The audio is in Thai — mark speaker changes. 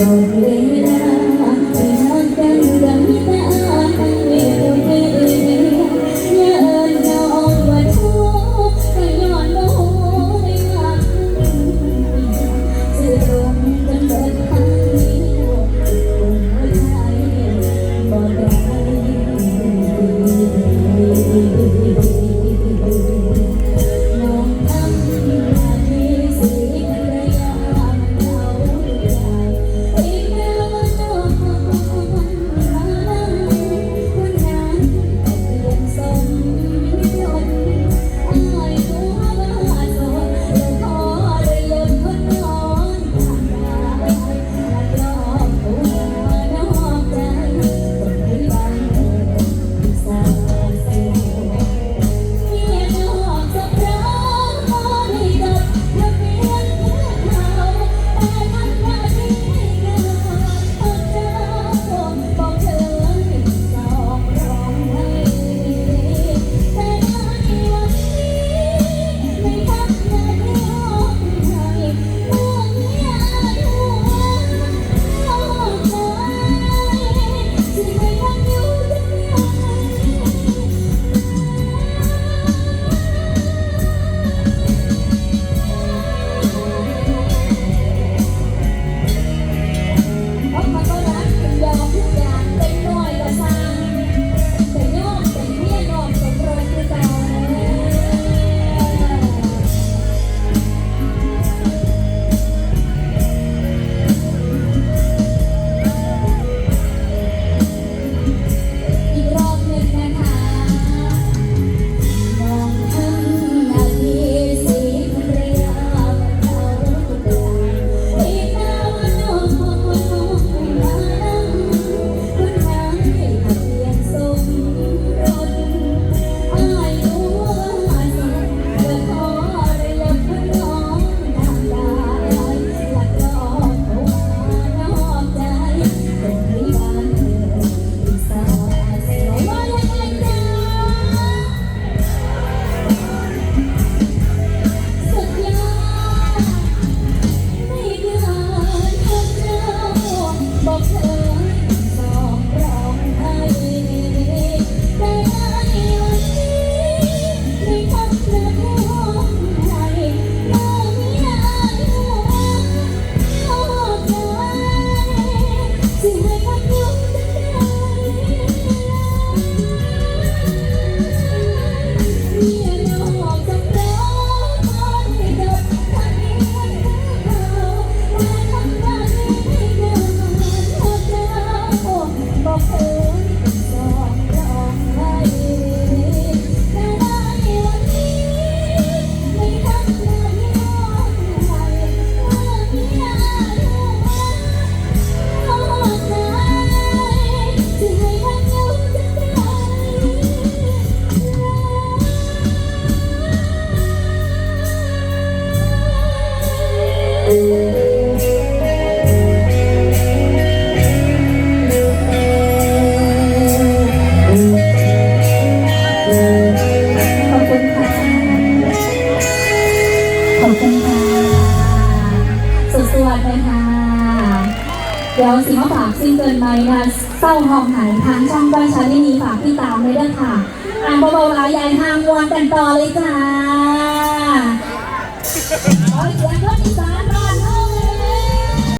Speaker 1: Lord, ขอบคุณค่ะ ขอบคุณค่ะ สุขสวัดเลยค่ะ เดี๋ยวสิมาฝากซิงเกิลใหม่นะเศร้าหองหายทางช่องด้อยชาลิมีฝากพี่ตามเลยด้วยค่ะ อ่านเบาๆหลายใหทางมวนกันต่อเลยค่ะ ขอเสียงคนอีสานเลย